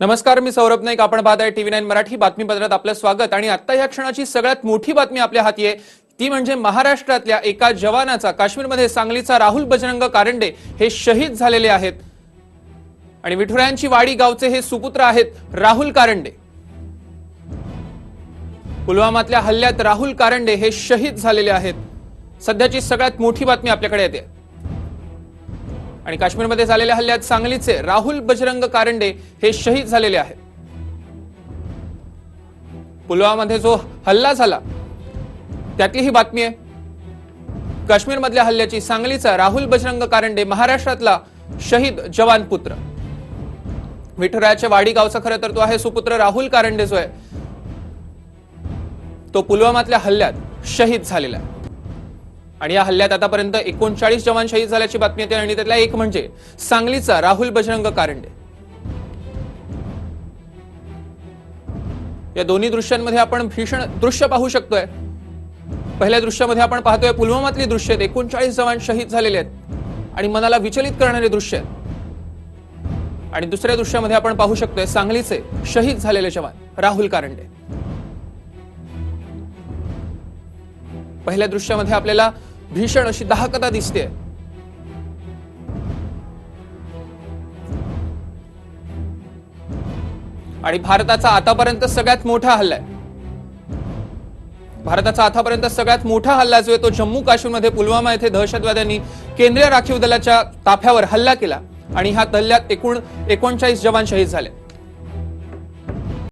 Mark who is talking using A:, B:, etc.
A: नमस्कार मी सौरभ नाईक. आपण पाहत आहे टीव्ही नाईन मराठी. बातमीपत्रात आपलं स्वागत. आणि आता या क्षणाची सगळ्यात मोठी बातमी आपल्या हाती आहे. ती म्हणजे महाराष्ट्रातल्या एका जवानाचा काश्मीरमध्ये सांगलीचा राहुल बजरंग कारंडे हे शहीद झालेले आहेत. आणि विठुरायांची वाडी गावचे हे सुपुत्र आहेत राहुल कारंडे. पुलवामातल्या हल्ल्यात राहुल कारंडे हे शहीद झालेले आहेत. सध्याची सगळ्यात मोठी बातमी आपल्याकडे येते. आणि काश्मीरमध्ये झालेल्या हल्ल्यात सांगलीचे राहुल बजरंग कारंडे हे शहीद झालेले आहेत. पुलवामामध्ये जो हल्ला झाला त्यातली ही बातमी आहे. काश्मीरमधल्या हल्ल्याची सांगलीचा राहुल बजरंग कारंडे महाराष्ट्रातला शहीद जवान पुत्र. विठुरायाच्या वाडी गावचा खरं तर तो आहे सुपुत्र राहुल कारंडे जो आहे तो पुलवामातल्या हल्ल्यात शहीद झालेला आहे. आणि या हल्ल्यात आतापर्यंत एकोणचाळीस जवान शहीद झाल्याची बातमी येते. आणि त्यातला एक म्हणजे सांगलीचा राहुल बजरंग कारंडे. या दोन्ही दृश्यांमध्ये आपण भीषण दृश्य पाहू शकतोय. पहिल्या दृश्यामध्ये आपण पाहतोय पुलवामातली दृश्य आहेत. एकोणचाळीस जवान शहीद झालेले आहेत. आणि मनाला विचलित करणारे दृश्य आहेत. आणि दुसऱ्या दृश्यामध्ये आपण पाहू शकतोय सांगलीचे शहीद झालेले जवान राहुल कारंडे. पहिल्या दृश्यामध्ये आपल्याला भीषण अशी दाहकता दिसते. आणि भारताचा आतापर्यंत सगळ्यात मोठा हल्ला आहे. भारताचा आतापर्यंत सगळ्यात मोठा हल्ला जो आहे तो जम्मू काश्मीरमध्ये पुलवामा येथे दहशतवाद्यांनी केंद्रीय राखीव दलाच्या ताफ्यावर हल्ला केला आणि ह्या हल्ल्यात एकूण एकोणचाळीस जवान शहीद झाले.